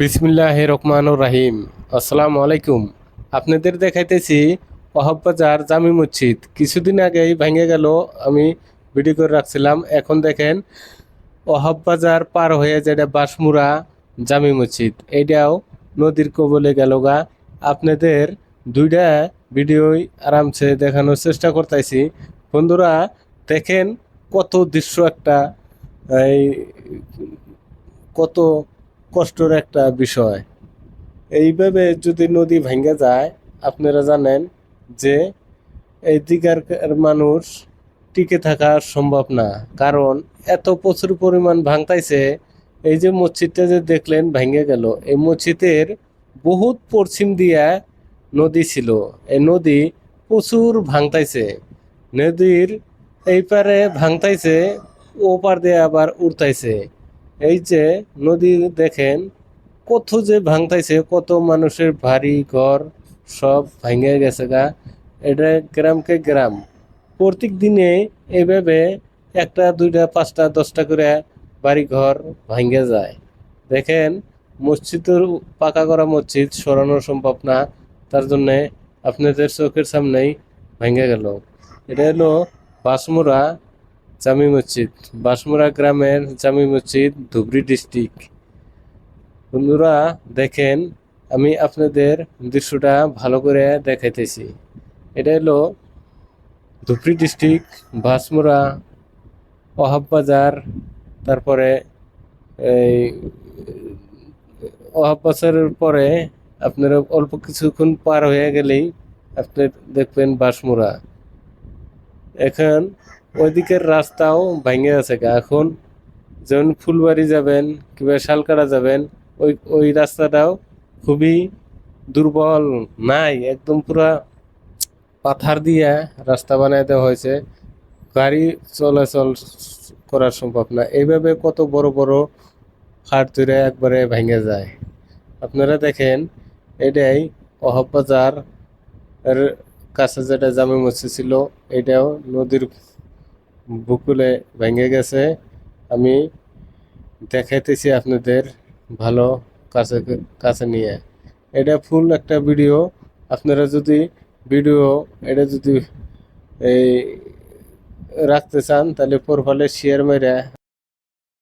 বিসমিল্লাহ রহমান রাহিম। আসসালামু আলাইকুম। আপনাদের দেখাইতেছি ওহাববাজার জামি মসজিদ। কিছুদিন আগেই ভেঙে গেল, আমি ভিডিও করে রাখছিলাম। এখন দেখেন ওহাববাজার পার হয়ে যেটা বাসমুরা জামি মসজিদ। এইটাও নদীর কবলে গেল গা। আপনাদের দুইটা ভিডিওই আরামসে দেখানোর চেষ্টা করতেছি। বন্ধুরা, দেখেন কত দৃশ্য একটা, এই, কত কষ্টের একটা বিষয়। এইভাবে যদি নদী ভেঙে যায়, আপনারা জানেন যে এই দিকার মানুষ টিকে থাকা সম্ভব না। কারণ এত প্রচুর পরিমাণ ভাঙতাইছে, এই যে মসজিদটা যে দেখলেন ভেঙে গেল, এই মসজিদের বহুত পশ্চিম দিয়া নদী ছিল। এই নদী প্রচুর ভাঙতাইছে। নদীর এই পারে ভাঙতাইছে, ও পার দিয়ে আবার উড়তাইছে। এই যে নদী দেখেন, কত যে ভাঙতাইছে, কত মানুষের বাড়ি, ঘর সব ভাঙে গেছে গা। এটা গ্রামকে গ্রাম। প্রত্যেক দিনে এইভাবে একটা, দুইটা, পাঁচটা, দশটা করে বাড়ি ঘর ভাঙে যায়। দেখেন, মসজিদের পাকা করা মসজিদ সরানো সম্ভব না, তার জন্যে আপনাদের চোখের সামনেই ভেঙে গেল। এটা হলো বাসমুরা জামি মসজিদ বাসমুরা গ্রামের জামি মসজিদ, ধুবড়ি ডিস্ট্রিক্ট। বন্ধুরা, দেখেন, আমি আপনাদের দৃশ্যটা ভালো করে দেখাইতেছি। এটা হলো ধুবড়ি ডিস্ট্রিক্ট বাসমুরা অহাব বাজার, তারপরে এই অহাব বাজারের পরে আপনারা অল্প কিছুক্ষণ পার হয়ে গেলেই আপনি দেখবেন বাসমুরা এখন ওইদিকের রাস্তাও ভেঙে আছে এখন যেমন ফুলবাড়ি যাবেন কিংবা শালকাটা যাবেন, ওই ওই রাস্তাটাও খুবই দুর্বল নাই, একদম পুরা পাথার দিয়ে রাস্তা বানাই দেওয়া হয়েছে। গাড়ি চলাচল করা সম্ভব না। এইভাবে কত বড় বড় হাট ধরে একবারে ভেঙে যায়। আপনারা দেখেন, এটাই অহবাজার এর কাছে যেটা জামে মসজিদ ছিল, এটাও নদীর বুকুলে ভেঙে গেছে। আমি দেখাইতেছি আপনাদের ভালো কাছে কাছে নিয়ে। এটা ফুল একটা ভিডিও। আপনারা যদি ভিডিও, এটা যদি এই রাখতে চান, তাহলে প্রোফাইলে শেয়ার মেরে